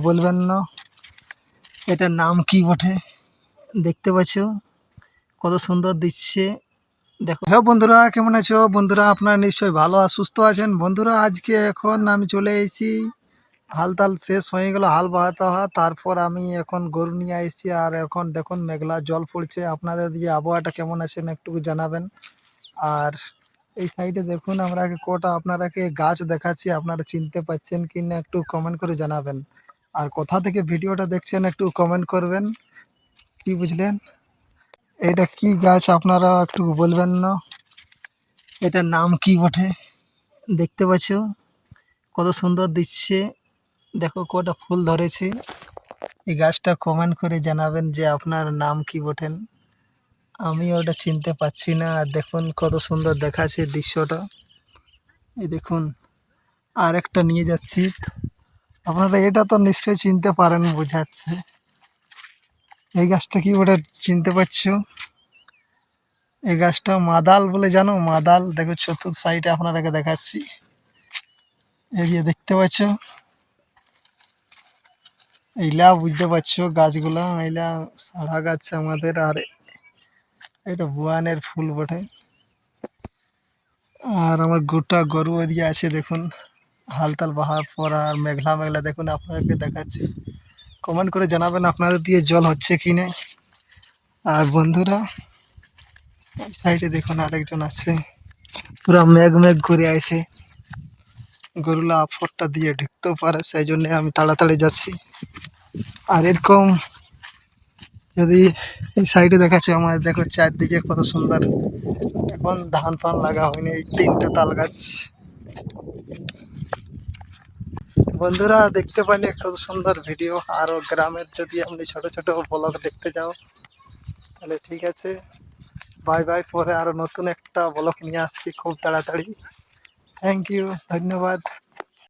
বলবেন না। এটার নাম কি বটে? দেখতে পাচ্ছ? কত সুন্দর দিচ্ছে। দেখো। হ্যাঁ বন্ধুরা, কেমন আছো? বন্ধুরা, আপনারা নিশ্চয়ই ভালো আর সুস্থ আছেন। বন্ধুরা, আজকে এখন আমি চলে এসেছি। হাল তাল শেষ হয়ে গেল, হাল বাহাতে হয়। তারপর আমি এখন গরু নিয়ে এসেছি। আর এখন দেখুন, মেঘলা জল পড়ছে। আপনাদের যে আবহাওয়াটা কেমন আছেন একটু জানাবেন। আর এই সাইডে দেখুন, আমরা কটা আপনারাকে গাছ দেখাচ্ছি। আপনারা চিনতে পাচ্ছেন কি না একটু কমেন্ট করে জানাবেন। আর কোথা থেকে ভিডিওটা দেখছেন একটু কমেন্ট করবেন। কি বুঝলেন? এটা কি গাছ আপনারা একটু বলবেন না? এটার নাম কি বটে? দেখতে পাচ্ছ? কত সুন্দর দিচ্ছে। দেখো কটা ফুল ধরেছে। এই গাছটা কমেন্ট করে জানাবেন যে আপনার নাম কি বটেন। আমি ওটা চিনতে পারছি না। আর দেখুন কত সুন্দর দেখাচ্ছে দৃশ্যটা। এই দেখুন আর একটা নিয়ে যাচ্ছি। আপনারা এটা তো নিশ্চয়ই চিনতে পারেন, বোঝাচ্ছে। এই গাছটা কি ওটা চিনতে পারছ? এই গাছটা মাদাল বলে জানো? মাদাল, দেখো চতুর্থ সাইডে আপনারাকে দেখাচ্ছি। এই যে দেখতে পাচ্ছ? এইলা বুঝতে পারছ গাছগুলা? এইলা সারা গাছ আমাদের, আর এটা বুয়ানের ফুল বটে। আর আমার গোটা গরু ওদিকে আছে, দেখুন। হালতাল বাহার পর আর মেঘলা মেঘলা দেখুন, আপনাদেরকে দেখাচ্ছি। কমেন্ট করে জানাবেন আপনাদের দিয়ে জল হচ্ছে কি না আর বন্ধুরা সাইডে দেখুন আরেকজন আছে। পুরা মেঘ মেঘ ঘুরে আছে গরুলা আফরটা দিয়ে ঢুকতেও পারে সেই জন্যে আমি তাড়াতাড়ি যাচ্ছি। আর এরকম যদি এই সাইডে দেখাচ্ছে আমার দেখো চারদিকে কত সুন্দর। এখন ধান ফান লাগা হয়নি, এই তিনটে তাল গাছ। বন্ধুরা, দেখতে পাইলে কত সুন্দর ভিডিও। আরও গ্রামের যদি আপনি ছোট ছোট ব্লগ দেখতে যাও, তাহলে ঠিক আছে। বাই বাই পরে আরও নতুন একটা ব্লগ নিয়ে আসছি খুব তাড়াতাড়ি। থ্যাংক ইউ ধন্যবাদ।